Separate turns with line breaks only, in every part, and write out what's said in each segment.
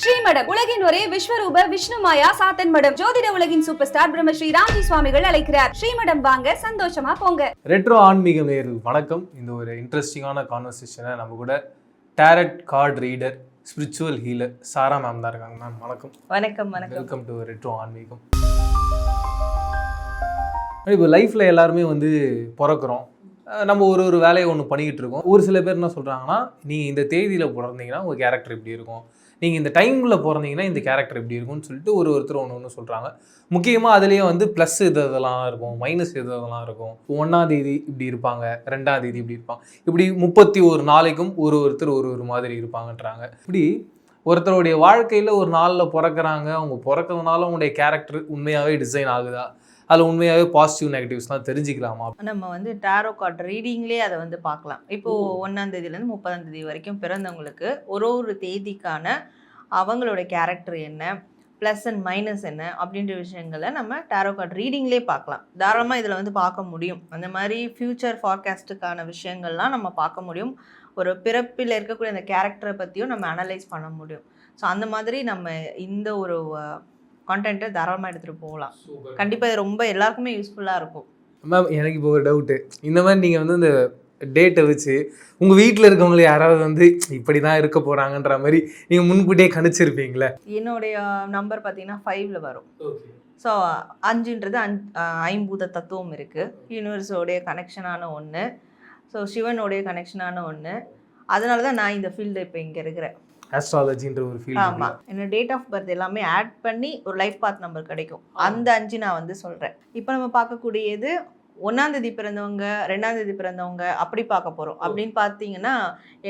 ஸ்ரீமடம். உலகின் ஒரே விஸ்வரூப விஷ்ணு மாயா சாத்தன் மடம். ஜோதிட உலகின் சூப்பர் ஸ்டார் பிரம்மஸ்ரீ ராம்ஜி சுவாமிகள் அழைக்கிறார். ஸ்ரீமடம் வாங்க சந்தோஷமா போங்க.
ரெட்ரோ ஆன்மீக நேயர்கள் வணக்கம். இந்த ஒரு இன்ட்ரெஸ்டிங்கான கான்வர்சேஷனை நம்ம கூட tarot card reader spiritual healer Sarah ma'am தான் இருக்காங்க மேம் வணக்கம்.
வணக்கம் வணக்கம்.
வெல்கம் டு ரெட்ரோ ஆன்மீகம். இப்போ லைஃப்பில் எல்லாருமே வந்து பிறக்கிறோம். நம்ம ஒரு ஒரு வேலையை ஒன்று பண்ணிக்கிட்டு இருக்கோம். ஒரு சில பேர் என்ன சொல்கிறாங்கன்னா நீங்கள் இந்த தேதியில் பிறந்தீங்கன்னா உங்கள் கேரக்டர் இப்படி இருக்கும். நீங்கள் இந்த டைமில் பிறந்தீங்கன்னா இந்த கேரக்டர் இப்படி இருக்கும்னு சொல்லிட்டு ஒரு ஒருத்தர் ஒன்று ஒன்று சொல்கிறாங்க முக்கியமாக அதுலேயே வந்து ப்ளஸ் இது இதெல்லாம் இருக்கும் மைனஸ் இது இதெல்லாம் இருக்கும். ஒன்றாம் தேதி இப்படி இருப்பாங்க ரெண்டாம் தேதி இப்படி இருப்பாங்க. இப்படி முப்பத்தி ஒரு நாளைக்கும் ஒரு ஒருத்தர் ஒரு ஒரு மாதிரி இருப்பாங்கன்றாங்க. இப்படி ஒருத்தருடைய வாழ்க்கையில் ஒரு நாளில் பிறக்கறாங்க. அவங்க பிறக்கிறதுனால அவங்களுடைய கேரக்டர் உண்மையாகவே டிசைன் ஆகுதா? அதில் உண்மையாகவே பாசிட்டிவ் நெகட்டிவ்ஸ்லாம் தெரிஞ்சுக்கலாமா?
நம்ம வந்து டேரோ கார்ட் ரீடிங்லேயே அதை வந்து பார்க்கலாம். இப்போ ஒன்றாம் தேதியிலேருந்து முப்பதாம் தேதி வரைக்கும் பிறந்தவங்களுக்கு ஒரு ஒரு தேதிக்கான அவங்களோட கேரக்டர் என்ன? ப்ளஸ் அண்ட் மைனஸ் என்ன? அப்படின்ற விஷயங்களை நம்ம டேரோ கார்ட் ரீடிங்லேயே பார்க்கலாம். தாராளமாக இதில் வந்து பார்க்க முடியும். அந்த மாதிரி ஃப்யூச்சர் ஃபார்காஸ்ட்டுக்கான விஷயங்கள்லாம் நம்ம பார்க்க முடியும். ஒரு பிறப்பில் இருக்கக்கூடிய அந்த கேரக்டரை பற்றியும் நம்ம அனலைஸ் பண்ண முடியும். ஸோ அந்த மாதிரி நம்ம இந்த ஒரு கான்டென்ட்டை தாராளமாக எடுத்துகிட்டு போகலாம். கண்டிப்பாக இது ரொம்ப எல்லாருக்குமே யூஸ்ஃபுல்லாக இருக்கும்.
மேம் எனக்கு இப்போ ஒரு டவுட்டு இந்த மாதிரி நீங்கள் வந்து இந்த டேட்டை வச்சு உங்கள் வீட்டில் இருக்கவங்க யாராவது வந்து இப்படி தான் இருக்க போகிறாங்கன்ற மாதிரி நீங்கள் முன்கூட்டியே கணிச்சிருப்பீங்களே?
என்னுடைய நம்பர் பார்த்தீங்கன்னா ஃபைவ்ல வரும். ஸோ அஞ்சுன்றது அஞ் ஐம்பூத தத்துவம் இருக்குது யூனிவர்ஸோடைய கனெக்ஷனான ஒன்று ஸோ சிவனுடைய கனெக்ஷனான ஒன்று அதனால தான் நான் இந்த ஃபீல்டு இப்போ இங்கே இருக்கிறேன்.
ஆஸ்ட்ராலஜின்ற ஒரு ஃபீல்
ஆமாம் என்னோட டேட் ஆஃப் பர்த் எல்லாமே ஆட் பண்ணி ஒரு லைஃப் பாத் நம்பர் கிடைக்கும். அந்த அஞ்சு நான் வந்து சொல்கிறேன் இப்போ நம்ம பார்க்கக்கூடியது ஒன்றாம் தேதி பிறந்தவங்க ரெண்டாம் தேதி பிறந்தவங்க அப்படி பார்க்க போகிறோம் அப்படின்னு பார்த்தீங்கன்னா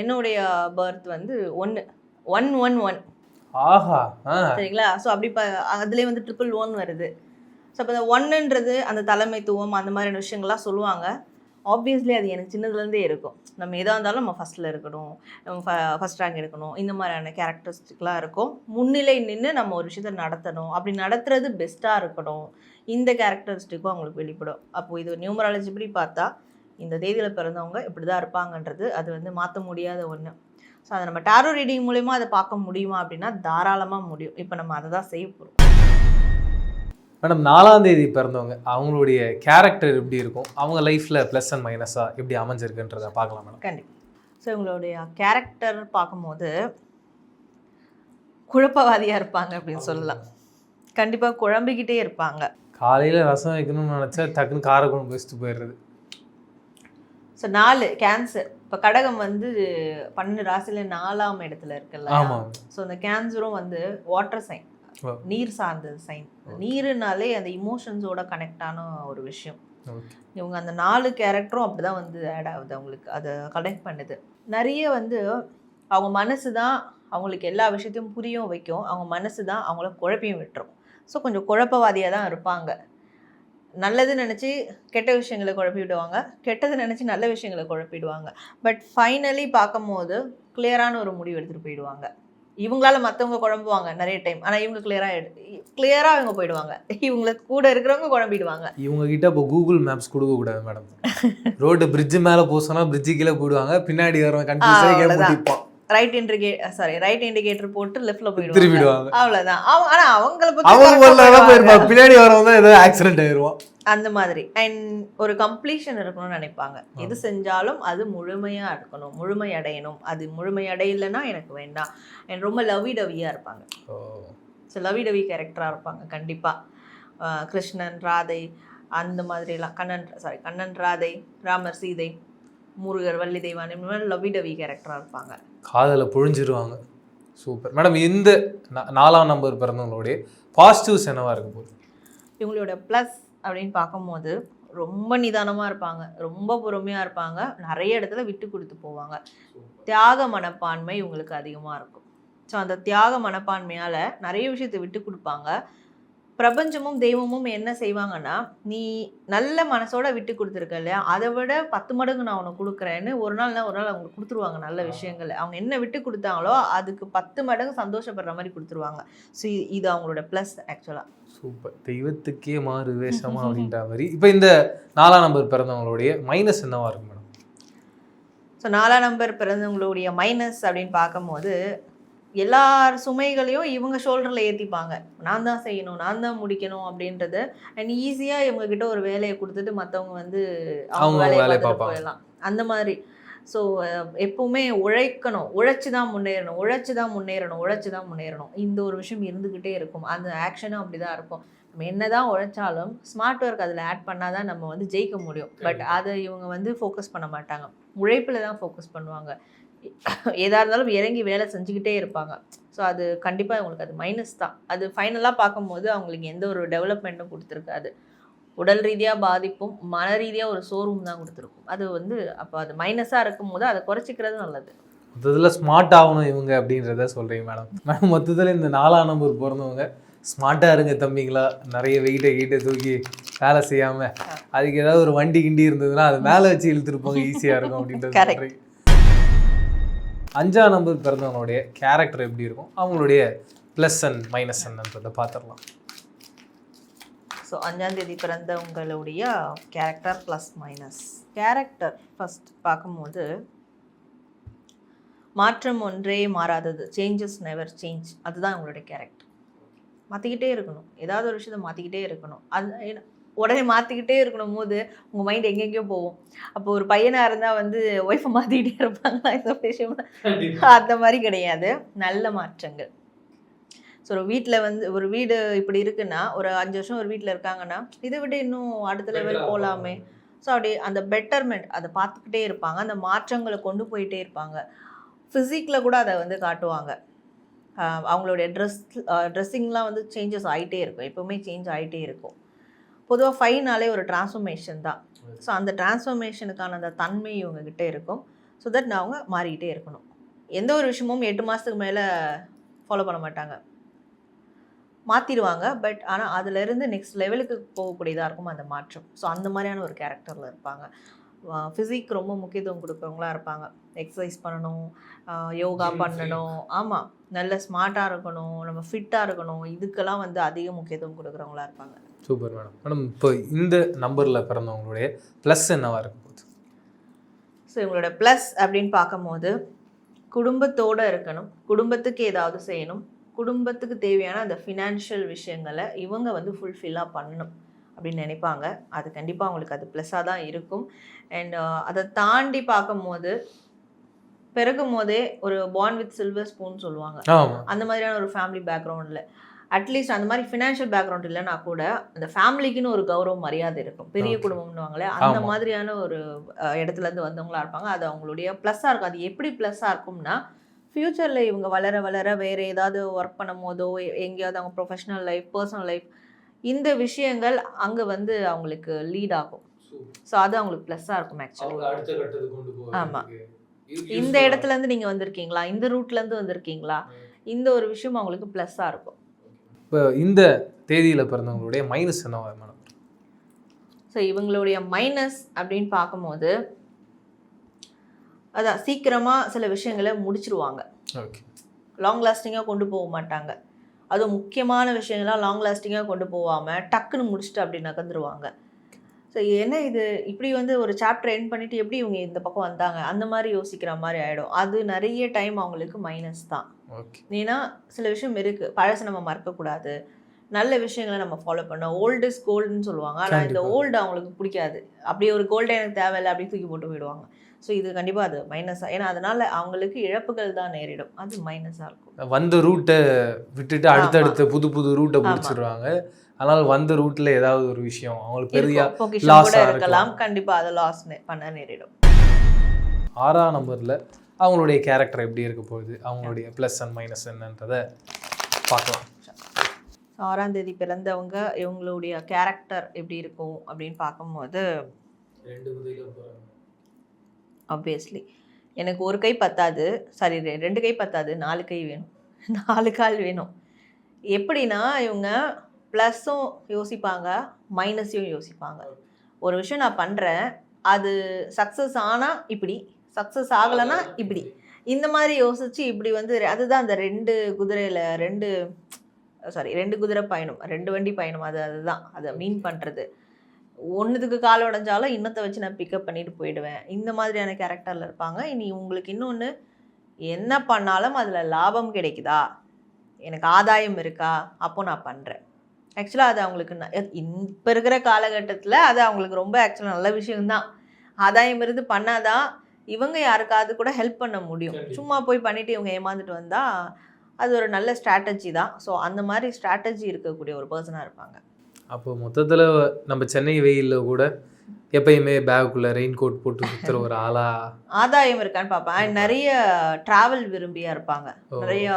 என்னுடைய பர்த் வந்து ஒன்று ஒன் ஒன் ஒன்.
ஆஹா
சரிங்களா? ஸோ அப்படி ப அதுலேயே வந்து ட்ரிபிள் ஒன் வருது. ஸோ அப்போ இந்த ஒன்னுன்றது அந்த தலைமைத்துவம் அந்த மாதிரியான விஷயங்கள்லாம் சொல்லுவாங்க. ஆப்வியஸ்லி அது எனக்கு சின்னதுலேருந்தே இருக்கும். நம்ம எதாக இருந்தாலும் நம்ம ஃபஸ்ட்டில் இருக்கணும். ஃபஸ்ட் ரேங்க் எடுக்கணும். இந்த மாதிரியான கேரக்டரிஸ்டிக்லாம் இருக்கும். முன்னிலை நின்று நம்ம ஒரு விஷயத்த நடத்தணும். அப்படி நடத்துறது பெஸ்ட்டாக இருக்கணும். இந்த கேரக்டரிஸ்டிக்கும் அவங்களுக்கு வெளிப்படும். அப்போது இது நியூமராலஜி படி பார்த்தா இந்த தேதியில் பிறந்தவங்க இப்படி தான் இருப்பாங்கன்றது அது வந்து மாற்ற முடியாத ஒன்று ஸோ அதை நம்ம டாரோ ரீடிங் மூலயமா அதை பார்க்க முடியுமா அப்படின்னா தாராளமாக முடியும். இப்போ நம்ம அதை தான் செய்ய போகிறோம்
மேடம் நாலாம் தேதி பிறந்தவங்க அவங்களுடைய கேரக்டர் எப்படி இருக்கும்? அவங்க லைஃப்பில் ப்ளஸ் அண்ட் மைனஸாக எப்படி அமைஞ்சிருக்குன்றதை பார்க்கலாம் மேடம்
கண்டிப்பாக ஸோ இவங்களுடைய கேரக்டர் பார்க்கும்போது குழப்பவாதியாக இருப்பாங்க அப்படின்னு சொல்லலாம். கண்டிப்பாக குழம்பிக்கிட்டே இருப்பாங்க.
காலையில் ரசம் வைக்கணும்னு நினச்சா டக்குன்னு காரக்குழம்பு வச்சுட்டு போயிடுறது.
ஸோ நாலு கேன்சர் இப்போ கடகம் வந்து பன்னெண்டு ராசியில் நாலாம் இடத்துல இருக்குல்ல? ஸோ அந்த கேன்சரும் வந்து வாட்டர் சைன். நீர் சார்ந்த சைன் நீருனாலே அந்த இமோஷன்ஸோட கனெக்டான ஒரு விஷயம். இவங்க அந்த நாலு கேரக்டரும் அப்படி தான் வந்து ஆட் ஆகுது அவங்களுக்கு. அதை கனெக்ட் பண்ணுது. நிறைய வந்து அவங்க மனசு தான் அவங்களுக்கு எல்லா விஷயத்தையும் புரியும் வைக்கும். அவங்க மனசு தான் அவங்கள குழப்பியும் விட்டுரும். ஸோ கொஞ்சம் குழப்பவாதியாக தான் இருப்பாங்க. நல்லது நினச்சி கெட்ட விஷயங்களை குழப்பி விடுவாங்க. கெட்டது நினச்சி நல்ல விஷயங்களை குழப்பிடுவாங்க. பட் ஃபைனலி பார்க்கும்போது கிளியரான ஒரு முடிவு எடுத்துகிட்டு போயிடுவாங்க. இவங்களால மற்றவங்க குழம்புவாங்க நிறைய டைம் ஆனால் இவங்க கிளியராக கிளியராக இவங்க போயிடுவாங்க. இவங்களுக்கு கூட இருக்கிறவங்க குழம்பிடுவாங்க.
இவங்க கிட்ட இப்போ கூகுள் மேப்ஸ் கொடுக்கக்கூடாது மேடம் ரோடு பிரிட்ஜு மேலே போசோன்னா பிரிட்ஜு கீழே போயிடுவாங்க. பின்னாடி வரவன் கண்டிப்பாக
ரைட் இண்டிகே சாரி ரைட் இண்டிகேட்டர் போட்டு லெஃப்ட்ல போயிடுவாங்க.
திரும்பிடுவாங்க.
அவ்வளவுதான். அவ- ஆனா அவங்கள பத்தி
அவங்க. பின்னாடி வரவன் தான் ஏதோ ஆக்சிடென்ட் ஆயிடுவான்
அந்த மாதிரி. அண்ட் ஒரு கம்ப்ளீஷன் இருக்கணும்னு நினைப்பாங்க. எது செஞ்சாலும் அது முழுமையா இருக்கணும். முழுமை அடையணும். அது முழுமை அடையலைன்னா எனக்கு வேண்டாம். அண்ட் ரொம்ப லவி டவியா இருப்பாங்க ஸோ லவி டவி கேரக்டரா இருப்பாங்க. கண்டிப்பா. ஆஹ் கிருஷ்ணன் ராதை அந்த மாதிரிலாம். கண்ணன் சாரி கண்ணன் ராதை ராமர் சீதை முருகர் வள்ளி தெய்வான் இந்த மாதிரி லவி டவி கேரக்டரா இருப்பாங்க.
காதலை பொழிஞ்சிருவாங்க. சூப்பர். மேடம் இந்த நாலாம் நம்பர் பிறந்தவங்களுடைய பாசிட்டிவ்ஸ் என்னவா இருக்க போகுது.
இவங்களோட ப்ளஸ் அப்படின்னு பார்க்கும்போது ரொம்ப நிதானமாக இருப்பாங்க. ரொம்ப பொறுமையாக இருப்பாங்க. நிறைய இடத்துல விட்டு கொடுத்து போவாங்க. தியாக மனப்பான்மை இவங்களுக்கு அதிகமாக இருக்கும். ஸோ அந்த தியாக மனப்பான்மையால் நிறைய விஷயத்தை விட்டு கொடுப்பாங்க. பிரபஞ்சமும் தெய்வமும் என்ன செய்வாங்கன்னா நீ நல்ல மனசோட விட்டு கொடுத்துருக்க இல்லையா? அதை விட பத்து மடங்கு நான் உனக்கு கொடுக்குறேன்னு ஒரு நாள்னா ஒரு நாள் அவங்க கொடுத்துருவாங்க நல்ல விஷயங்கள். அவங்க என்ன விட்டு கொடுத்தாங்களோ அதுக்கு பத்து மடங்கு சந்தோஷப்படுற மாதிரி கொடுத்துருவாங்க. ஸோ இது அவங்களோட ப்ளஸ் ஆக்சுவலாக
சூப்பர். தெய்வத்துக்கே மாறு வேஷமா அப்படின்ற மாதிரி. இப்போ இந்த நாலாம் நம்பர் பிறந்தவங்களுடைய மைனஸ் என்னவா இருக்கும் மேடம்
ஸோ நாலாம் நம்பர் பிறந்தவங்களுடைய மைனஸ் அப்படின்னு பார்க்கும்போது எல்லார் சுமைகளையும் இவங்க ஷோல்டரில் ஏற்றிப்பாங்க நான் தான் செய்யணும் நான் தான் முடிக்கணும் அப்படின்றது அண்ட் ஈஸியாக இவங்க கிட்ட ஒரு வேலையை கொடுத்துட்டு மற்றவங்க வந்து
அவங்க
வேலையை. போயிடலாம். அந்த மாதிரி. ஸோ எப்பவுமே உழைக்கணும். உழைச்சி தான் முன்னேறணும். உழைச்சி தான் முன்னேறணும். உழைச்சி தான் முன்னேறணும். இந்த ஒரு விஷயம் இருந்துக்கிட்டே இருக்கும். அந்த ஆக்ஷனும் அப்படி தான் இருக்கும். நம்ம என்னதான் உழைச்சாலும் ஸ்மார்ட் ஒர்க் அதில் ஆட் பண்ணால் தான் நம்ம வந்து ஜெயிக்க முடியும். பட் அதை இவங்க வந்து ஃபோக்கஸ் பண்ண மாட்டாங்க. உழைப்பில் தான் ஃபோக்கஸ் பண்ணுவாங்க. எதாக இருந்தாலும் இறங்கி வேலை செஞ்சுக்கிட்டே இருப்பாங்க. ஸோ அது கண்டிப்பாக இவங்களுக்கு அது மைனஸ் தான். அது ஃபைனலாக பார்க்கும்போது அவங்களுக்கு எந்த ஒரு டெவலப்மெண்ட்டும் கொடுத்துருக்காது. உடல் ரீதியாக பாதிப்பும் மன ரீதியாக ஒரு சோர்வும் தான் கொடுத்துருக்கும். அது வந்து அப்போ அது மைனஸாக இருக்கும் போது அதை குறைச்சிக்கிறது நல்லது.
மொத்தத்தில் ஸ்மார்ட் ஆகணும் இவங்க அப்படின்றத சொல்கிறீங்க மேடம் மேடம் மொத்தத்தில் இந்த நாலாம் நம்பர் பிறந்தவங்க ஸ்மார்ட்டாக இருங்க தம்பிங்களா. நிறைய வெயிட்டை கீட்டை தூக்கி வேலை செய்யாமல் அதுக்கு ஏதாவது ஒரு வண்டி கிண்டி இருந்ததுன்னா அது மேலே வச்சு இழுத்துருப்பாங்க ஈஸியாக இருக்கும் அப்படின்றது. அஞ்சாம் நம்பர் பிறந்தவங்களுடைய கேரக்டர் எப்படி இருக்கும்? அவங்களுடைய ப்ளஸ் அண்ட் மைனஸ் என்னன்றதை பார்த்துடலாம்.
ஸோ அஞ்சாந்தேதி பிறந்தவங்களுடைய character plus minus character first பார்க்கும்போது மாற்றம் ஒன்றே மாறாதது. சேஞ்சஸ் நெவர் சேஞ்ச் அதுதான் உங்களுடைய கேரக்டர் மாற்றிக்கிட்டே இருக்கணும். ஏதாவது ஒரு விஷயத்தை மாற்றிக்கிட்டே இருக்கணும். அது ஏன்னா, உடனே மாற்றிக்கிட்டே இருக்கணும் போது உங்கள் மைண்ட் எங்கெங்கேயோ போகும். அப்போ ஒரு பையனாக இருந்தால் வந்து ஒய்ஃபை மாற்றிக்கிட்டே இருப்பாங்களா? இந்த விஷயம். அந்த மாதிரி கிடையாது. நல்ல மாற்றங்கள். ஸோ ஒரு வீட்டில் வந்து ஒரு வீடு இப்படி இருக்குன்னா ஒரு அஞ்சு வருஷம் ஒரு வீட்டில் இருக்காங்கன்னா இதை விட இன்னும் அடுத்த லெவல் போகலாமே. ஸோ அப்படி அந்த பெட்டர்மெண்ட் அதை பார்த்துக்கிட்டே இருப்பாங்க. அந்த மாற்றங்களை கொண்டு போயிட்டே இருப்பாங்க. ஃபிசிக்கில் கூட அதை வந்து காட்டுவாங்க. அவங்களுடைய ட்ரெஸ் ட்ரெஸ்ஸிங்லாம் வந்து சேஞ்சஸ் ஆகிட்டே இருக்கும். எப்போவுமே சேஞ்ச் ஆகிட்டே இருக்கும். பொதுவாக ஃபைனாலே ஒரு டிரான்ஸ்ஃபர்மேஷன் தான். ஸோ அந்த டிரான்ஸ்ஃபர்மேஷனுக்கான அந்த தன்மை இவங்ககிட்ட இருக்கும். ஸோ தட் அவங்க மாறிக்கிட்டே இருக்கணும். எந்த ஒரு விஷயமும் எட்டு மாதத்துக்கு மேலே ஃபாலோ பண்ண மாட்டாங்க. மாற்றிடுவாங்க பட் ஆனால் அதுலேருந்து நெக்ஸ்ட் லெவலுக்கு போகக்கூடியதாக இருக்கும் அந்த மாற்றம். ஸோ அந்த மாதிரியான ஒரு கேரக்டரில் இருப்பாங்க. ஃபிசிக் ரொம்ப முக்கியத்துவம் கொடுக்குறவங்களா இருப்பாங்க. எக்ஸசைஸ் பண்ணணும் யோகா பண்ணணும். ஆமாம் நல்ல ஸ்மார்ட்டாக இருக்கணும் நம்ம ஃபிட்டாக இருக்கணும். இதுக்கெல்லாம் வந்து அதிக முக்கியத்துவம் கொடுக்குறவங்களா இருப்பாங்க.
Super madam. மேடம் இப்போ இந்த நம்பரில் பிறந்தவங்களுடைய ப்ளஸ் என்னவா இருக்கும் போகுது?
ஸோ இவங்களோட ப்ளஸ் அப்படின்னு பார்க்கும்போது குடும்பத்தோடு இருக்கணும் குடும்பத்துக்கு ஏதாவது செய்யணும் குடும்பத்துக்கு தேவையான அந்த ஃபினான்ஷியல் விஷயங்களை இவங்க வந்து ஃபுல்ஃபில்லாக பண்ணணும் அப்படின்னு நினைப்பாங்க. அது கண்டிப்பாக அவங்களுக்கு அது ப்ளஸ்ஸாக தான் இருக்கும். அண்ட் அதை தாண்டி பார்க்கும்போது பிறக்கும் போதே ஒரு பாண்ட் வித் சில்வர் ஸ்பூன் சொல்லுவாங்க. அந்த மாதிரியான ஒரு ஃபேமிலி பேக்ரவுண்டில் அட்லீஸ்ட் அந்த மாதிரி ஃபினான்ஷியல் பேக்ரவுண்ட் இல்லைனா கூட அந்த ஃபேமிலிக்குன்னு ஒரு கௌரவ மரியாதை இருக்கும். பெரிய. குடும்பம்னுவாங்களே அந்த. மாதிரியான ஒரு அஹ், இடத்துல இருந்து வந்தவங்களா இருப்பாங்க. அது அவங்களுடைய ப்ளஸ்ஸாக இருக்கும். அது எப்படி ப்ளஸ்ஸாக இருக்கும்னா ஃப்யூச்சரில் இவங்க வளர வளர வேறு ஏதாவது ஒர்க் பண்ணும் போதோ எங்கேயாவது அவங்க ப்ரொஃபஷனல் லைஃப் பர்சனல் லைஃப் இந்த விஷயங்கள் அங்கே வந்து அவங்களுக்கு லீட் ஆகும். ஸோ அது அவங்களுக்கு ப்ளஸ்ஸாக இருக்கும் ஆக்சுவலி
அடுத்த கட்டத்துக்கு கொண்டு
ஆமா. இந்த இடத்துல இருந்து நீங்கள் வந்திருக்கீங்களா? இந்த ரூட்ல இருந்து வந்திருக்கீங்களா? இந்த ஒரு விஷயம் அவங்களுக்கு ப்ளஸ்ஸாக இருக்கும்.
இப்போ இந்த தேதியில் பிறந்தவங்களுடைய மைனஸ் என்னவா மேடம்
ஸோ இவங்களுடைய மைனஸ் அப்படின்னு பார்க்கும்போது அதான் சீக்கிரமாக சில விஷயங்களை முடிச்சிருவாங்க.
ஓகே
லாங் லாஸ்டிங்காக கொண்டு போக மாட்டாங்க. அதுவும் முக்கியமான விஷயங்கள்லாம் லாங் லாஸ்டிங்காக கொண்டு போகாமல் டக்குன்னு முடிச்சுட்டு அப்படி நகர்ந்துருவாங்க. ஸோ என்ன இது? இப்படி வந்து ஒரு சாப்டர் எண்ட் பண்ணிட்டு எப்படி இவங்க இந்த பக்கம் வந்தாங்க? அந்த மாதிரி யோசிக்கிற மாதிரி ஆகிடும் அது நிறைய டைம் அவங்களுக்கு மைனஸ் தான். ஏன்னா சில விஷயம் இருக்குது பழசை நம்ம மறக்கக்கூடாது. நல்ல விஷயங்களை நம்ம ஃபாலோ பண்ணோம் ஓல்டு இஸ் கோல்டுன்னு சொல்லுவாங்க. ஆனால் இந்த. ஓல்டு அவங்களுக்கு பிடிக்காது. அப்படி ஒரு கோல்டு எனக்கு தேவையில்லை அப்படி தூக்கி போட்டு போயிடுவாங்க. ஸோ இது கண்டிப்பாக அது மைனஸாக ஏன்னா அதனால அவங்களுக்கு இழப்புகள் தான் நேரிடும். அது மைனஸாக இருக்கும்.
வந்த ரூட்டை விட்டுட்டு அடுத்தடுத்த புது புது ரூட்டை. பிடிச்சிருவாங்க அதனால வந்த ரூட்ல ஏதாவது ஒரு விஷயம் அவங்களுக்கு பெரிய
இருக்கலாம்.
இருக்கலாம்.
கண்டிப்பாக அதை லாஸ் பண்ண நேரிடும்.
ஆறாம் நம்பர்ல அவங்களுடைய கேரக்டர் எப்படி இருக்க போகுது? அவங்களுடைய ப்ளஸ் அண்ட் மைனஸ் என்னன்றதை பார்க்கலாம்.
ஸோ ஆறாம் தேதி பிறந்தவங்க இவங்களுடைய கேரக்டர் எப்படி இருக்கும் அப்படின்னு பார்க்கும்போது ஆப்வியஸ்லி எனக்கு ஒரு கை பத்தாது. சாரி ரெண்டு கை பத்தாது நாலு கை வேணும். நாலு கால் வேணும். எப்படின்னா இவங்க ப்ளஸ்ஸும் யோசிப்பாங்க மைனஸையும் யோசிப்பாங்க. ஒரு விஷயம் நான் பண்ணுறேன் அது சக்ஸஸ் ஆனால் இப்படி சக்ஸஸ் ஆகலைன்னா இப்படி. இந்த மாதிரி யோசிச்சு இப்படி வந்து அதுதான் அந்த ரெண்டு குதிரையில் ரெண்டு சாரி ரெண்டு குதிரை பயணம் ரெண்டு வண்டி பயணம். அது அதுதான். அதை மீன் பண்ணுறது ஒன்றுத்துக்கு கால் உடஞ்சாலும் இன்னத்தை வச்சு நான் பிக்கப் பண்ணிட்டு போயிடுவேன். இந்த மாதிரியான கேரக்டரில் இருப்பாங்க. இனி உங்களுக்கு இன்னொன்று
என்ன
பண்ணாலும் அதில் லாபம் கிடைக்குதா? எனக்கு ஆதாயம் இருக்கா? அப்போ நான் பண்ணுறேன் ஆக்சுவலாக அது அவங்களுக்கு இப்போ இருக்கிற காலகட்டத்தில் அது அவங்களுக்கு ரொம்ப ஆக்சுவலாக நல்ல விஷயம்தான். ஆதாயம் இருந்து பண்ணாதான் இவங்க யாருக்காவது கூட ஹெல்ப் பண்ண முடியும். சும்மா போய் பண்ணிட்டு இவங்க ஏமாந்துட்டு வந்தா அது ஒரு நல்ல ஸ்ட்ராட்டஜி தான். ஸோ அந்த மாதிரி ஸ்ட்ராட்டஜி இருக்கக்கூடிய ஒரு பர்சனாக இருப்பாங்க.
அப்போ மொத்தத்தில் நம்ம சென்னை வெயிலில் கூட எப்பயுமே பேக்குள்ளே ரெயின் கோட் போட்டு சுற்றுற ஒரு ஆளா
ஆதாயம் இருக்கான்னு பார்ப்பேன். நிறைய ட்ராவல் விரும்பியா இருப்பாங்க. நிறைய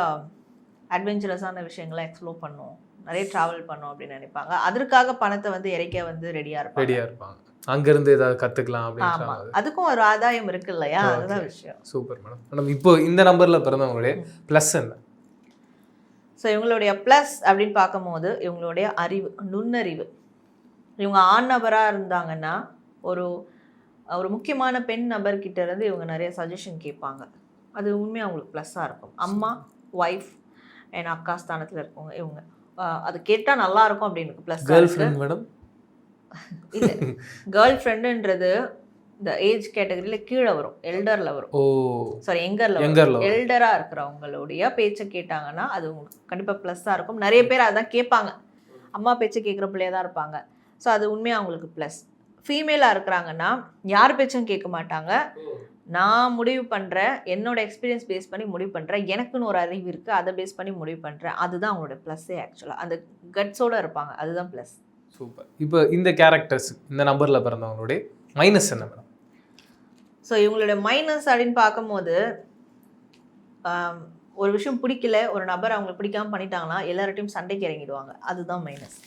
அட்வென்ச்சரஸான விஷயங்களை எக்ஸ்ப்ளோர் பண்ணும். நிறைய ட்ராவல் பண்ணும் அப்படின்னு நினைப்பாங்க. அதற்காக பணத்தை வந்து இறைக்க வந்து ரெடியாக இருப்பாங்க.
ரெடியாக இருப்பாங்க. அங்கேருந்து ஏதாவது கற்றுக்கலாம் அப்படின்னு
அதுக்கும் ஒரு ஆதாயம் இருக்கு இல்லையா. அதுதான் விஷயம்.
சூப்பர் மேடம் மேடம் இப்போ இந்த நம்பரில் பிறந்தவங்களுடைய ப்ளஸ் என்ன?
ஸோ இவங்களுடைய ப்ளஸ் அப்படின்னு பார்க்கும்போது இவங்களுடைய அறிவு நுண்ணறிவு. இவங்க ஆண் நபராக இருந்தாங்கன்னா ஒரு ஒரு முக்கியமான பெண் நபர்கிட்ட இருந்து இவங்க நிறைய சஜஷன் கேட்பாங்க. அது உண்மையாக அவங்களுக்கு ப்ளஸ்ஸாக இருக்கும். அம்மா ஒய்ஃப் என் அக்கா ஸ்தானத்தில் இருக்கவங்க இவங்க. அது கேட்டால் நல்லா இருக்கும் அப்படின்னு ப்ளஸ்
மேடம்
இல்லை கேர்ள் ஃப்ரெண்டுன்றது இந்த ஏஜ் கேட்டகரியில் கீழே வரும் எல்டரில் வரும்.
ஓ.
சாரி எங்கரில்
எங்கர்ல வரும்.
எல்டராக இருக்கிறவங்களுடைய பேச்சை கேட்டாங்கன்னா அது உங்களுக்கு கண்டிப்பாக ப்ளஸ்ஸாக இருக்கும். நிறைய பேர் அதான் கேட்பாங்க. அம்மா பேச்சை கேட்குற பிள்ளையா தான் இருப்பாங்க. ஸோ அது உண்மையாக அவங்களுக்கு ப்ளஸ் ஃபீமேலாக இருக்கிறாங்கன்னா யார் பேச்சும் கேட்க மாட்டாங்க. நான் முடிவு பண்ணுறேன் என்னோட எக்ஸ்பீரியன்ஸ் பேஸ் பண்ணி முடிவு பண்ணுறேன் எனக்குன்னு ஒரு அறிவு இருக்குது அதை பேஸ் பண்ணி முடிவு பண்ணுறேன் அதுதான் அவங்களோட ப்ளஸ்ஸே ஆக்சுவலாக அந்த கட்ஸோட இருப்பாங்க. அதுதான் ப்ளஸ்
சூப்பர் இப்போ இந்த கேரக்டர்ஸ் இந்த நம்பரில் பிறந்தவங்களுடைய மைனஸ் என்ன மேடம்
ஸோ இவங்களுடைய மைனஸ் அப்படின்னு பார்க்கும்போது ஒரு விஷயம் பிடிக்கல ஒரு நபர் அவங்களுக்கு பிடிக்காம பண்ணிட்டாங்கன்னா எல்லார்ட்டையும் சண்டைக்கு இறங்கிடுவாங்க. அதுதான் மைனஸ்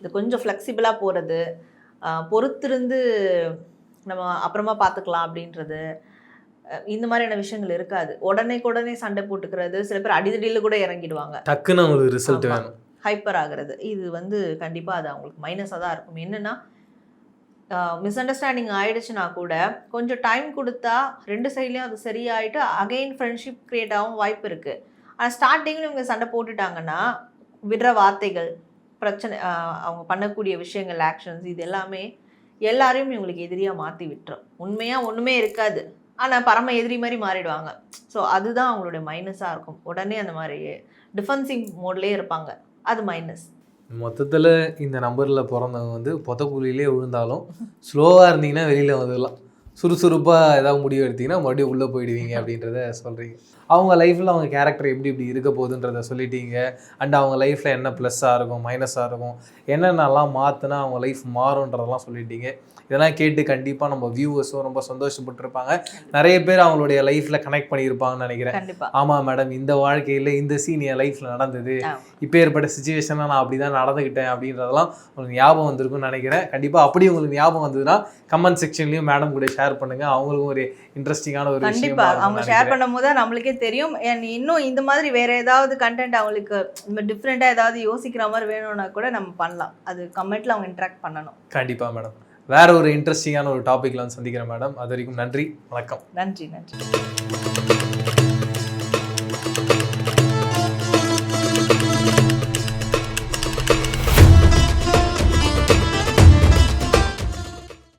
இது கொஞ்சம் ஃப்ளெக்சிபிளாக போகிறது பொறுத்திருந்து நம்ம அப்புறமா பார்த்துக்கலாம் அப்படின்றது இந்த மாதிரியான விஷயங்கள் இருக்காது. உடனே உடனே சண்டை போட்டுக்கிறது சில பேர் அடிதடியில் கூட இறங்கிடுவாங்க.
டக்குன்னு அவங்களுக்கு ரிசல்ட். வேணும்.
ஹைப்பர் ஆகிறது. இது வந்து கண்டிப்பாக அது அவங்களுக்கு மைனஸாக தான் இருக்கும். என்னென்னா மிஸ் அண்டர்ஸ்டாண்டிங் ஆகிடுச்சுன்னா கூட கொஞ்சம் டைம் கொடுத்தா ரெண்டு சைட்லேயும் அது சரியாயிட்டு அகைன் ஃப்ரெண்ட்ஷிப் க்ரியேட் ஆகும் வாய்ப்பு இருக்குது ஆனால் ஸ்டார்டிங்கில் இவங்க சண்டை போட்டுட்டாங்கன்னா விடுற வார்த்தைகள் பிரச்சனை அவங்க பண்ணக்கூடிய விஷயங்கள் ஆக்ஷன்ஸ் இது எல்லாமே எல்லாரையும் இவங்களுக்கு எதிரியாக மாற்றி விட்டுரும். உண்மையாக ஒன்றுமே இருக்காது. ஆனால் பரம எதிரி மாதிரி மாறிடுவாங்க. ஸோ அதுதான் அவங்களுடைய மைனஸாக இருக்கும். உடனே அந்த மாதிரி டிஃபென்சிவ் மோட்லேயே இருப்பாங்க. அது மைனஸ்
மொத்தத்தில் இந்த நம்பரில் பிறந்தவங்க வந்து பொத்தக்குழியிலே விழுந்தாலும் ஸ்லோவாக இருந்தீங்கன்னா வெளியில் வந்துடலாம். சுறுசுறுப்பாக ஏதாவது முடிவு எடுத்தீங்கன்னா மறுபடியும் உள்ளே போயிடுவீங்க அப்படின்றத சொல்கிறீங்க அவங்க லைஃப்பில் அவங்க கேரக்டர் எப்படி இப்படி இருக்க போகுதுன்றத சொல்லிட்டீங்க. அண்ட் அவங்க லைஃப்பில் என்ன ப்ளஸ்ஸாக இருக்கும் மைனஸாக இருக்கும் என்னென்னலாம் மாற்றினா அவங்க லைஃப் மாறுன்றதெல்லாம் சொல்லிட்டீங்க. இதெல்லாம் கேட்டு கண்டிப்பாக நம்ம வியூவர்ஸும் ரொம்ப சந்தோஷப்பட்டிருப்பாங்க. நிறைய பேர் அவங்களுடைய லைஃப்பில் கனெக்ட் பண்ணியிருப்பாங்கன்னு நினைக்கிறேன். ஆமாம் மேடம் இந்த வாழ்க்கையில் இந்த சீன் என் லைஃப்பில் நடந்தது. இப்போ ஏற்பட்ட சுச்சுவேஷனில் நான் அப்படி தான் நடந்துக்கிட்டேன் அப்படின்றதெல்லாம் உங்களுக்கு ஞாபகம் வந்திருக்கும்னு நினைக்கிறேன். கண்டிப்பாக அப்படி உங்களுக்கு ஞாபகம் வந்ததுன்னா கமெண்ட் செக்ஷன்லையும் மேடம் கூட ஷேர் பண்ணுங்க. அவங்களுக்கும் ஒரு இன்ட்ரெஸ்டிங்கான ஒரு
கண்டிப்பா. அவங்க ஷேர் பண்ணும் போது நம்மளுக்கே தெரியும். இன்னும் இந்த மாதிரி வேற ஏதாவது கண்டென்ட் அவங்களுக்கு டிஃப்ரெண்டா ஏதாவது யோசிக்கிற மாதிரி வேணும்னா கூட நம்ம பண்ணலாம். அது கமெண்ட்ல அவங்க இன்ட்ராக்ட் பண்ணணும்.
கண்டிப்பாக மேடம் வேற ஒரு இன்ட்ரெஸ்டிங்கான ஒரு டாபிக்ல வந்து சந்திக்கிறேன் மேடம் அது வரைக்கும் நன்றி. வணக்கம்.
நன்றி நன்றி.